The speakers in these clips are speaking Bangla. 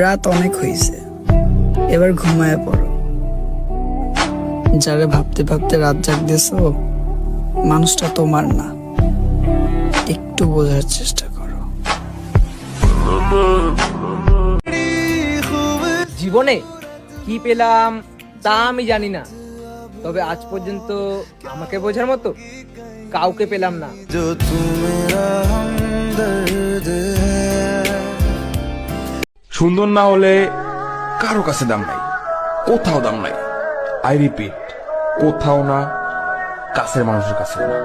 রাত অনেক হয়েছে এবার ঘুমায় পড়ো। যারে ভাবতে ভাবতে রাত জাগ দিয়েছ মানুষটা তোমার না। একটু বোঝার চেষ্টা করো। জীবনে কি পেলাম তা আমি জানি না। তবে আজ পর্যন্ত আমাকে বোঝার মতো কাউকে পেলাম না। সুন্দর না হলে কারও কাছে দাম নাই। কোথাও দাম নাই। আই রিপিট কোথাও না কাছের মানুষের কাছে না।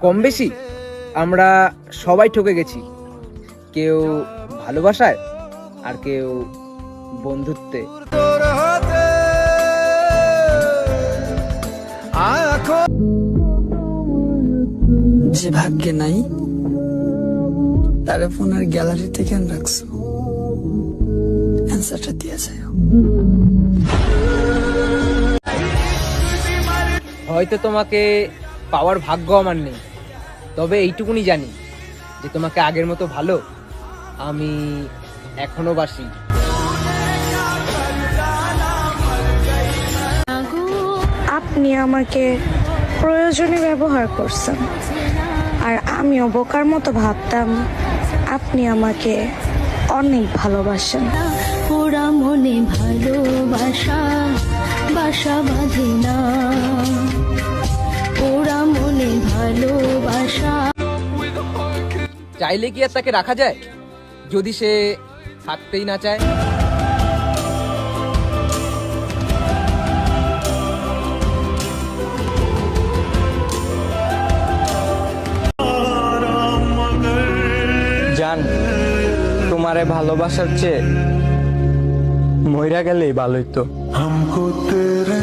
কম বেশি আমরা সবাই ঠকে গেছি। কেউ ভালোবাসায় আর কেউ বন্ধুত্বে। যে ভাগ্যে নাই তারে ফোনের গ্যালারিতে কেন রাখছো। অ্যান্সারটা দিয়ে যায় হয়তো তোমাকে পাওয়ার ভাগ্য আমার নেই তবে এইটুকুনি জানি যে তোমাকে আগের মতো ভালো আমি এখনও বাসি। আপনি আমাকে প্রয়োজনে ব্যবহার করছেন। আর আমিও বোকার মতো ভাবতাম আপনি আমাকে অনেক ভালোবাসেন। ওরা মনে ভালোবাসা বাসা বাঁধে না। ওরা মনে ভালোবাসা। চাইলে কি আর তাকে রাখা যায়? যদি সে থাকতেই না চায়? আমারে ভালোবাসার চেয়ে মহিরা গেলেই ভালোই তো। হামকো তেরে